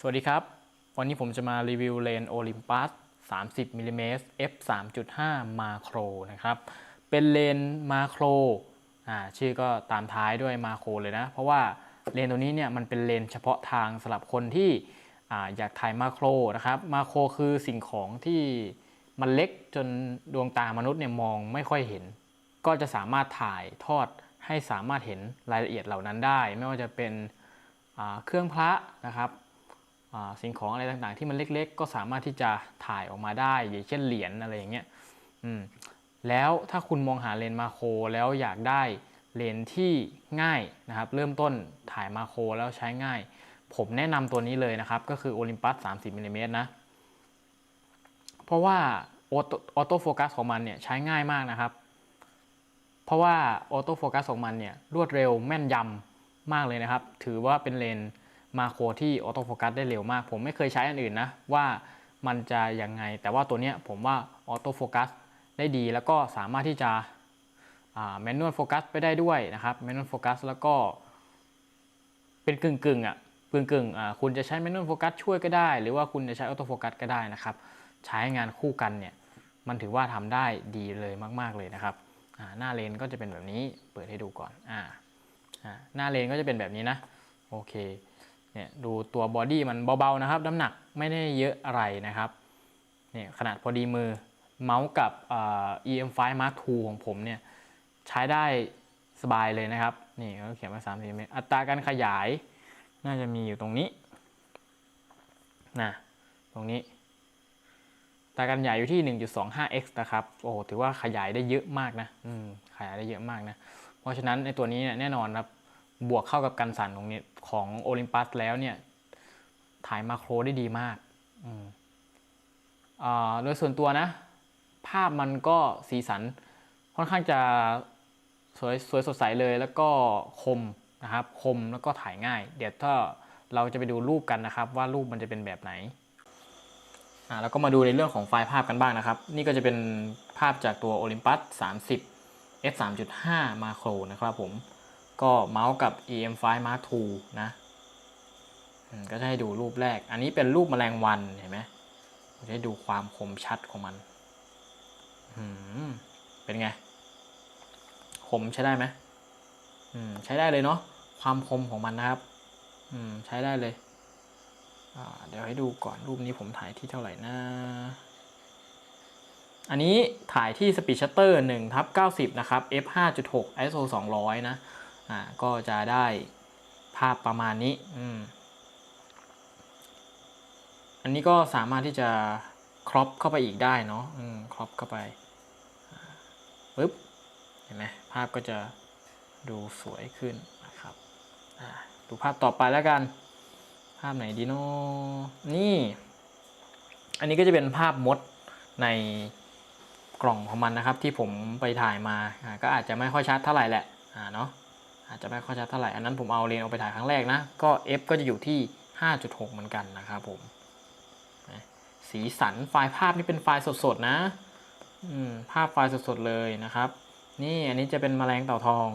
สวัสดีครับ วันนี้ผมจะมารีวิวเลนส์ Olympus 30มิลลิเมตร f 3.5 มาโครนะครับ เป็นเลนส์มาโครอ่าชื่อก็ตามท้ายด้วยมาโครเลยนะ เพราะว่าเลนส์ตัวนี้เนี่ยมันเป็นเลนส์เฉพาะทางสำหรับคนที่อ่าอยากถ่ายมาโครนะครับ มาโครคือสิ่งของที่มันเล็กจนดวงตามนุษย์เนี่ยมองไม่ค่อยเห็น ก็จะสามารถถ่ายทอดให้สามารถเห็นรายละเอียดเหล่านั้นได้ ไม่ว่าจะเป็นเครื่องพระนะครับ สิ่งของอะไรต่างๆ ที่มันเล็กๆ ก็สามารถที่จะถ่ายออกมาได้ อย่างเช่นเหรียญอะไรอย่างเงี้ยแล้วถ้าคุณมองหาเลนส์มาโครแล้วอยากได้เลนส์ที่ง่ายนะครับ เริ่มต้นถ่ายมาโครแล้วใช้ง่าย ผมแนะนำตัวนี้เลยนะครับ ก็คือ Olympus 30มิลลิเมตรนะ เพราะว่าออโต้โฟกัสของมันเนี่ยใช้ง่ายมากนะครับ เพราะว่าออโต้โฟกัสของมันเนี่ยรวดเร็วแม่นยำมากเลยนะครับ ถือว่าเป็นเลนส์ มาโครที่ออโต้โฟกัสได้เร็วมาก ผมไม่เคยใช้อันอื่นนะว่ามันจะยังไง แต่ว่าตัวเนี้ยผมว่าออโต้โฟกัสได้ดี แล้วก็สามารถที่จะแมนนวลโฟกัสไปได้ด้วยนะครับแมนนวลโฟกัสแล้วก็เป็นกึ่งกึ่งอะกึ่งกึ่งคุณจะใช้แมนนวลโฟกัสช่วยก็ได้ หรือว่าคุณจะใช้ออโต้โฟกัสก็ได้นะครับ ใช้งานคู่กันเนี่ยมันถือว่าทำได้ดีเลยมาก ๆ เลยนะครับหน้าเลนก็จะเป็นแบบนี้เปิดให้ดูก่อนอ่าอ่าหน้าเลนก็จะเป็นแบบนี้นะโอเค เนี่ยดูตัวบอดี้มันเบาๆนะครับน้ำหนักไม่ได้เยอะอะไรนะครับเนี่ยขนาดพอดีมือเมาส์กับ EM5 Mark II ของผมเนี่ยใช้ได้สบายเลยนะครับนี่เขาเขียนมา3 0เมตรอัตราการขยายน่าจะมีอยู่ตรงนี้นะตรงนี้ตากันใหญ่อยู่ที่ 1.25x นะครับ โอ้โหถือว่าขยายได้เยอะมากนะ อืม ขยายได้เยอะมากนะ เพราะฉะนั้นในตัวนี้เนี่ยแน่นอนครับ บวกเข้ากับกันสั่นของนี้ของโอลิมปัสแล้วเนี่ย ถ่ายมาโครได้ดีมากโดยส่วนตัวนะ ภาพมันก็สีสันค่อนข้างจะสวยสวยสดใสเลยแล้วก็คมนะครับ คมแล้วก็ถ่ายง่าย เดี๋ยวถ้าเราจะไปดูรูปกันนะครับ ว่ารูปมันจะเป็นแบบไหนอ่าแล้วก็มาดูในเรื่องของไฟล์ภาพกันบ้างนะครับ นี่ก็จะเป็นภาพจากตัว Olympus 30 f 3.5มาโครนะครับผม ก็เมาส์กับ EM5 Mark II นะก็จะให้ดูรูปแรก อันนี้เป็นรูปแมลงวันเห็นไหมจะให้ดูความคมชัดของมันอืมเป็นไง คมใช้ได้ไหมอืมใช้ได้เลยเนาะ ความคมของมันนะครับ อืม ใช้ได้เลยอ่าเดี๋ยวให้ดูก่อนรูปนี้ผมถ่ายที่เท่าไหร่นะ อันนี้ถ่ายที่ Speed Shutter 1ทับ90 นะครับ f 5.6 ISO 200 นะ อ่าก็จะได้ภาพประมาณนี้อืมอันนี้ก็สามารถที่จะครอปเข้าไปอีกได้เนาะอืมครอปเข้าไปปึ๊บเห็นไหมภาพก็จะดูสวยขึ้นนะครับอ่าดูภาพต่อไปแล้วกัน ภาพไหนดีเนนี่ อันนี้ก็จะเป็นภาพมดในกล่องของมันนะครับ ที่ผมไปถ่ายมาอ่าก็อาจจะไม่ค่อยชัดเท่าไหร่แหละอ่าเนาะ อาจจะไม่ค่อยชัดเท่าไหร่ อันนั้นผมเอาเลนส์เอาไปถ่ายครั้งแรกนะ ก็ f ก็จะอยู่ที่ 5.6 เหมือนกันนะครับผม สีสันไฟล์ภาพนี่เป็นไฟล์สดๆนะอืมภาพไฟล์สดๆเลยนะครับ นี่อันนี้จะเป็นแมลงเต่าทอง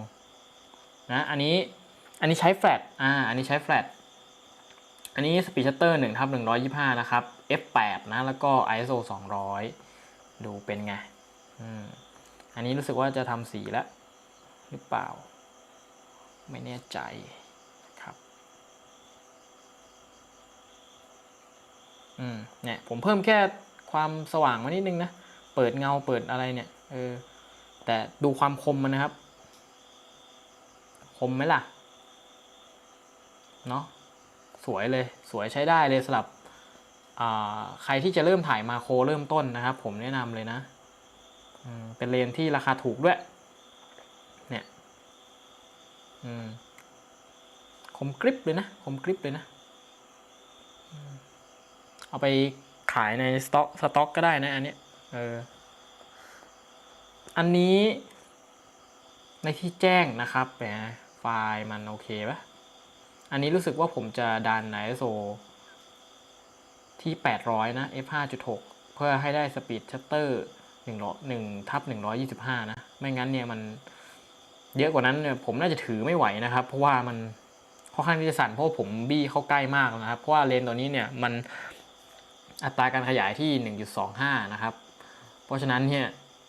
นะ อันนี้ อันนี้ใช้แฟลช อ่า อันนี้ใช้แฟลช อันนี้ Speed Shutter 1ทับ125 นะครับ f8 นะ แล้วก็ ISO 200 ดูเป็นไง อืม อันนี้รู้สึกว่าจะทำสีแล้วหรือเปล่า ไม่แน่ใจครับอืมเนี่ยผมเพิ่มแค่ความสว่างมานิดนึงนะ เปิดเงาเปิดอะไรเนี่ยเออแต่ดูความคมมันนะครับ คมไหมล่ะ เนาะสวยเลยสวยใช้ได้เลยสำหรับใครที่จะเริ่มถ่ายมาโครเริ่มต้นนะครับ ผมแนะนำเลยนะ เป็นเลนที่ราคาถูกด้วย คมกริปเลยนะ คมกริปเลยนะอเอาไปขายในสต็อกสต็อกก็ได้นะ อันนี้เออ อันนี้ ในที่แจ้งนะครับแหมไฟล์มันโอเคปะอันนี้รู้สึกว่าผมจะดัน ISO ที่ 800 นะ f 5.6 เพื่อให้ได้สปีดชัตเตอร์1 1ทับ125 นะ ไม่งั้นเนี่ยมัน เยอะกว่านั้นเนี่ยผมน่าจะถือไม่ไหวนะครับ เพราะว่ามันค่อนข้างที่จะสั่นเพราะผมบี้เข้าใกล้มากนะครับ เพราะว่าเลนตัวนี้เนี่ยมันอัตราการขยายที่ 1.25 นะครับ เพราะฉะนั้นเนี่ย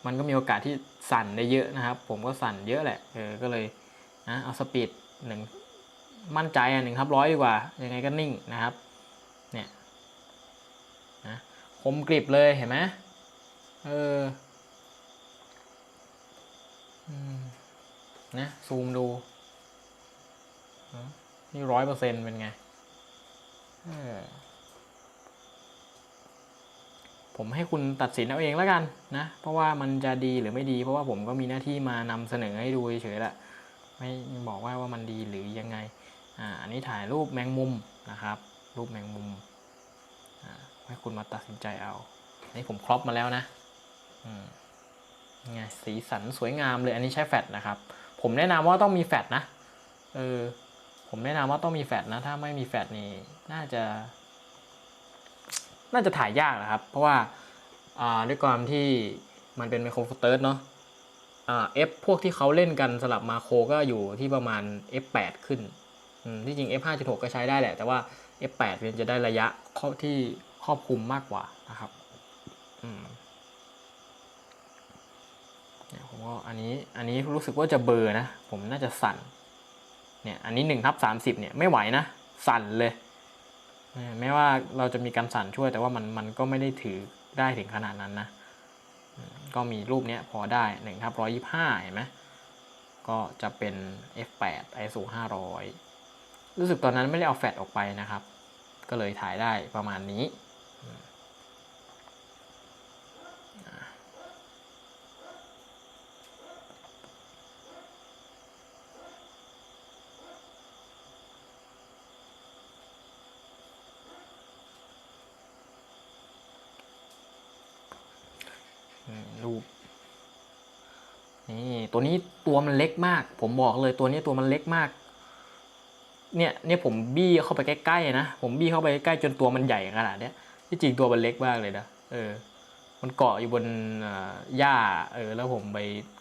มันก็มีโอกาสที่สั่นได้เยอะนะครับ ผมก็สั่นเยอะแหละเออก็เลยนะเอาสปีดหนึ่งมั่นใจอะหนึ่งทับร้อยดีกว่ายังไงก็นิ่งนะครับเนี่ยนะคมกริบเลยเห็นไหมเออ นะ ซูมดูอะนี่ร้อยเปอร์เซ็นต์เป็นไงเออผมให้คุณตัดสินเอาเองแล้วกันนะ เพราะว่ามันจะดีหรือไม่ดี เพราะว่าผมก็มีหน้าที่มานำเสนอให้ดูเฉยๆแหละไม่บอกว่าว่ามันดีหรือยังไงอ่าอันนี้ถ่ายรูปแมงมุมนะครับ รูปแมงมุมอ่าให้คุณมาตัดสินใจเอาอันนี้ผมครอปมาแล้วนะอืมไงสีสันสวยงามเลยอันนี้ใช้แฟลชนะครับ ผมแนะนำว่าต้องมีแฟลชนะ เออ ผมแนะนำว่าต้องมีแฟลชนะ ถ้าไม่มีแฟลชนี่น่าจะ น่าจะถ่ายยากนะครับ เพราะว่าอ่าด้วยความที่มันเป็นไมโครโฟเตอร์เนาะอ่า F พวกที่เขาเล่นกันสลับมาโคก็อยู่ที่ประมาณ F8 ขึ้นอืมที่จริง F5.6 ก็ใช้ได้แหละ แต่ว่า F8 เนี่ยจะได้ระยะที่ครอบคลุมมากกว่านะครับ อืม ผมว่าอันนี้อันนี้รู้สึกว่าจะเบอร์นะ ผมน่าจะสั่นเนี่ยอันนี้1ทับ30เนี่ยไม่ไหวนะสั่นเลยเนี่ยแม้ว่าเราจะมีการสั่นช่วยแต่ว่ามันมันก็ไม่ได้ถือได้ถึงขนาดนั้นนะ ก็มีรูปเนี้ยพอได้1ทับ125เห็นไหมก็จะเป็น f8 ISO 500 รู้สึกตอนนั้นไม่ได้เอาแฟลชออกไปนะครับ ก็เลยถ่ายได้ประมาณนี้อืมอ่าอืม รูปนี่ตัวนี้ตัวมันเล็กมาก ผมบอกเลยตัวนี้ตัวมันเล็กมาก เนี่ยเนี่ยผมบี้เข้าไปใกล้ๆนะผมบี้เข้าไปใกล้ๆจนตัวมันใหญ่ขนาดเนี้ยที่จริงตัวมันเล็กมากเลยนะเออ มันเกาะอยู่บนหญ้าเออ แล้วผมไป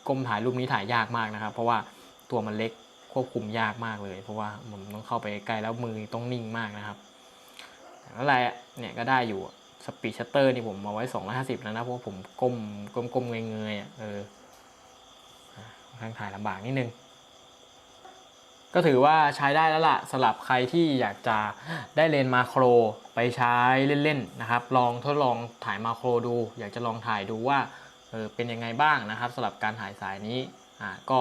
ก้มถ่ายรูปนี้ถ่ายยากมากนะครับ เพราะว่าตัวมันเล็กควบคุมยากมากเลย เพราะว่าผมต้องเข้าไปใกล้แล้วมือต้องนิ่งมากนะครับแต่ไม่เป็นไรเนี่ยก็ได้อยู่ สปีดชัตเตอร์นี่ผมเอาไว้ 250 แล้วนะ เพราะว่าผมก้มก้มก้มเงยๆอะเออข้างถ่ายลำบากนิดนึง ก็ถือว่าใช้ได้แล้วล่ะสำหรับใครที่อยากจะได้เลนส์มาโครไปใช้เล่นๆนะครับ ลองทดลองถ่ายมาโครดู อยากจะลองถ่ายดูว่าเออเป็นยังไงบ้างนะครับสำหรับการถ่ายสายนี้อ่าก็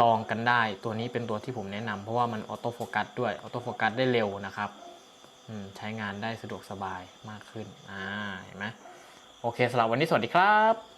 ลองกันได้ตัวนี้เป็นตัวที่ผมแนะนำเพราะว่ามันออโต้โฟกัสด้วยออโต้โฟกัสได้เร็วนะครับ ใช้งานได้สะดวกสบายมากขึ้นอ่าเห็นไหมโอเคสำหรับวันนี้สวัสดีครับ